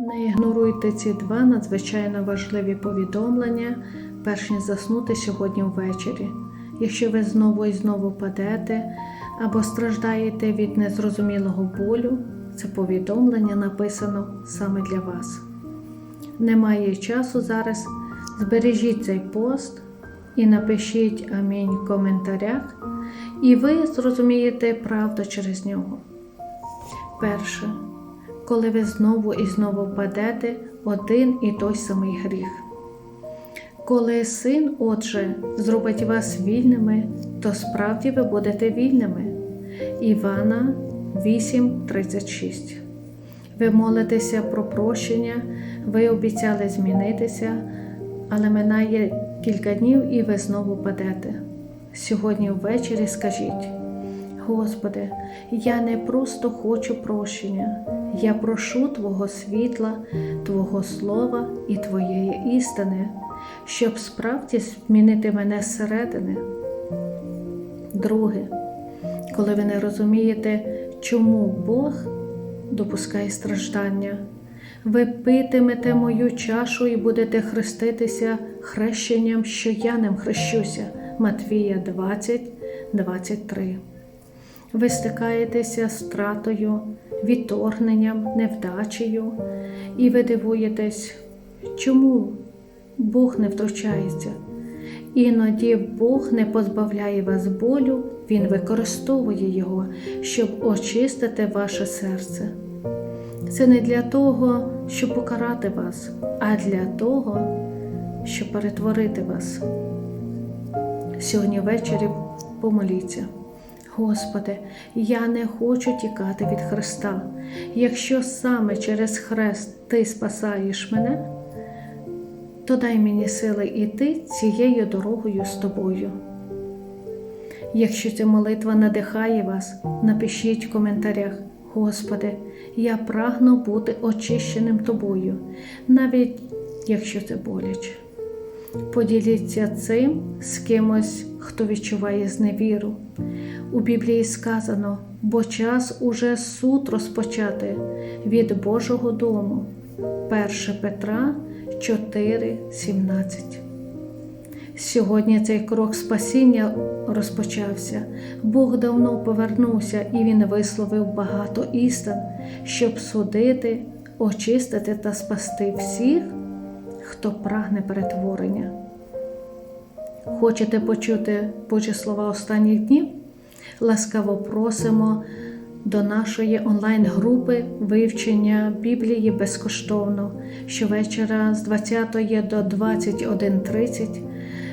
Не ігноруйте ці два надзвичайно важливі повідомлення, перш ніж заснути сьогодні ввечері. Якщо ви знову і знову падете або страждаєте від незрозумілого болю, це повідомлення написано саме для вас. Немає часу зараз. Збережіть цей пост і напишіть амінь в коментарях, і ви зрозумієте правду через нього. Перше, коли ви знову і знову падете один і той самий гріх. Коли син, отже, зробить вас вільними, то справді ви будете вільними. Івана 8:36. Ви молитеся про прощення, ви обіцяли змінитися, але минає кілька днів і ви знову падете. Сьогодні ввечері скажіть: Господи, я не просто хочу прощення, я прошу Твого світла, Твого слова і Твоєї істини, щоб справді змінити мене зсередини. Друге, коли ви не розумієте, чому Бог допускає страждання, ви питимете мою чашу і будете хреститися хрещенням, що я ним хрещуся. Матвія 20, 23. Ви стикаєтеся з втратою, відторгненням, невдачею, і ви дивуєтесь, чому Бог не втручається. Іноді Бог не позбавляє вас болю, Він використовує його, щоб очистити ваше серце. Це не для того, щоб покарати вас, а для того, щоб перетворити вас. Сьогодні ввечері помоліться. Господи, я не хочу тікати від Христа. Якщо саме через Хрест Ти спасаєш мене, то дай мені сили йти цією дорогою з тобою. Якщо ця молитва надихає вас, напишіть в коментарях, Господи, я прагну бути очищеним тобою, навіть якщо це боляче. Поділіться цим з кимось, хто відчуває зневіру. У Біблії сказано, бо час уже суд розпочати від Божого дому. 1 Петра 4,17. Сьогодні цей крок спасіння розпочався. Бог давно повернувся і Він висловив багато істин, щоб судити, очистити та спасти всіх, хто прагне перетворення. Хочете почути Божі слова останніх днів? Ласкаво просимо до нашої онлайн-групи вивчення Біблії безкоштовно. Щовечора з 20 до 21.30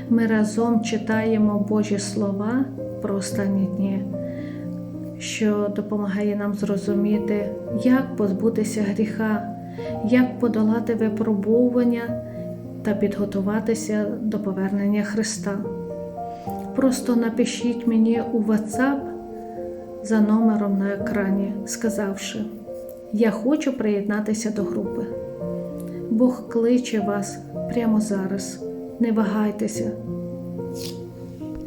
ми разом читаємо Божі слова про останні дні, що допомагає нам зрозуміти, як позбутися гріха, як подолати випробовування та підготуватися до повернення Христа. Просто напишіть мені у WhatsApp за номером на екрані, сказавши, Я хочу приєднатися до групи. Бог кличе вас прямо зараз. Не вагайтеся,